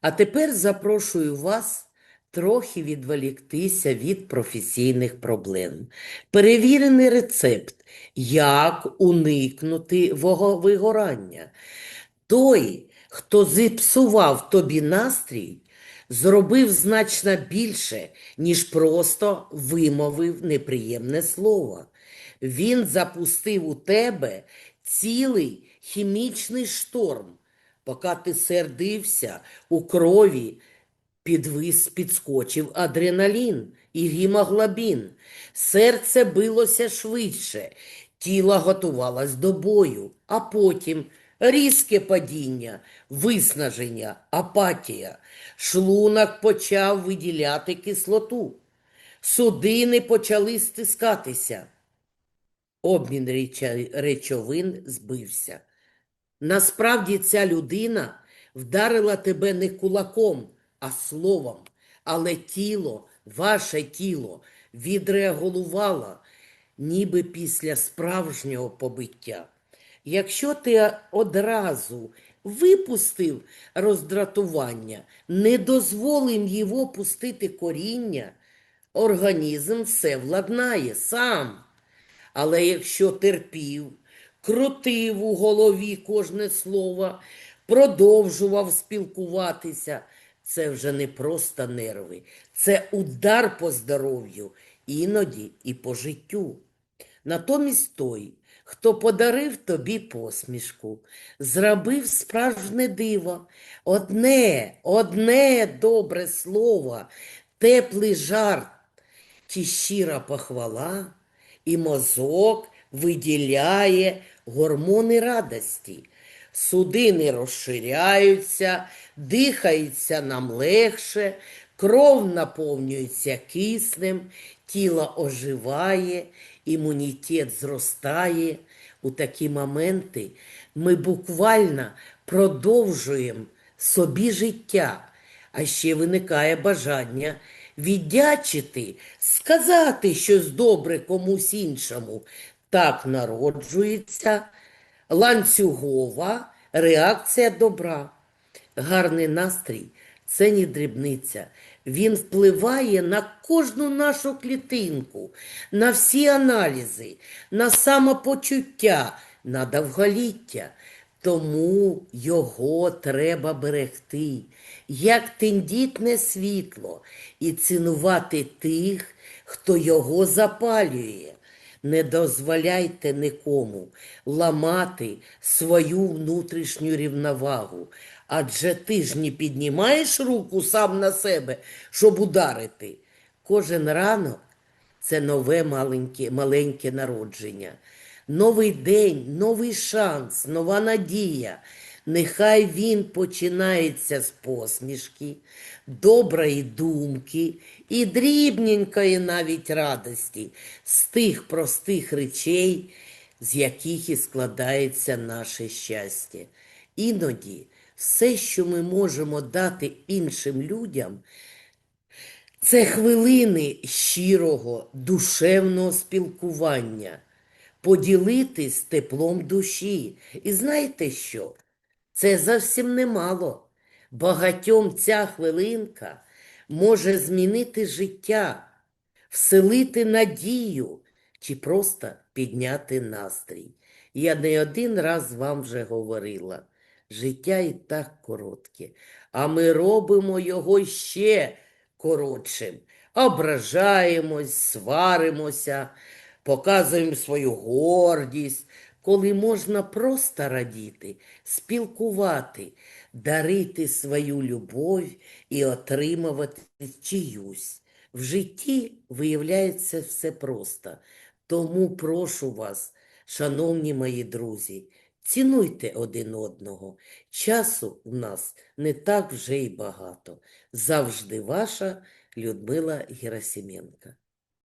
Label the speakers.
Speaker 1: А тепер запрошую вас трохи відволіктися від професійних проблем. Перевірений рецепт, як уникнути вигорання. Той, хто зіпсував тобі настрій, зробив значно більше, ніж просто вимовив неприємне слово. Він запустив у тебе цілий хімічний шторм. Поки ти сердився, у крові підвис, підскочив адреналін і гемоглобін. Серце билося швидше, тіло готувалось до бою, а потім різке падіння, виснаження, апатія. Шлунок почав виділяти кислоту. Судини почали стискатися. Обмін речовин збився. Насправді ця людина вдарила тебе не кулаком, а словом, але тіло, ваше тіло відреагувало, ніби після справжнього побиття. Якщо ти одразу випустив роздратування, не дозволив його пустити коріння, організм все владнає сам. Але якщо терпів, крутив у голові кожне слово, продовжував спілкуватися, це вже не просто нерви, це удар по здоров'ю, іноді і по життю. Натомість той, хто подарив тобі посмішку, зробив справжнє диво, одне, одне добре слово, теплий жарт, чи щира похвала, і мозок виділяє гормони радості. Судини розширяються, дихається нам легше, кров наповнюється киснем, тіло оживає, імунітет зростає. У такі моменти ми буквально продовжуємо собі життя. А ще виникає бажання віддячити, сказати щось добре комусь іншому. Так народжується ланцюгова реакція добра. Гарний настрій це не дрібниця. Він впливає на кожну нашу клітинку, на всі аналізи, на самопочуття, на довголіття. Тому його треба берегти, як тендітне світло, і цінувати тих, хто його запалює. Не дозволяйте нікому ламати свою внутрішню рівновагу, адже ти ж не піднімаєш руку сам на себе, щоб ударити. Кожен ранок це нове маленьке, маленьке народження. Новий день, новий шанс, нова надія. Нехай він починається з посмішки, доброї думки і дрібненької навіть радості, з тих простих речей, з яких і складається наше щастя. Іноді все, що ми можемо дати іншим людям, це хвилини щирого, душевного спілкування, поділитись теплом душі. І знаєте що? Це зовсім немало. Багатьом ця хвилинка може змінити життя, вселити надію чи просто підняти настрій. Я не один раз вам вже говорила, життя і так коротке, а ми робимо його ще коротшим. Ображаємось, сваримося, показуємо свою гордість, коли можна просто радіти, спілкувати, дарити свою любов і отримувати чиюсь. В житті виявляється все просто. Тому прошу вас, шановні мої друзі, цінуйте один одного. Часу в нас не так вже й багато. Завжди ваша Людмила Герасименко.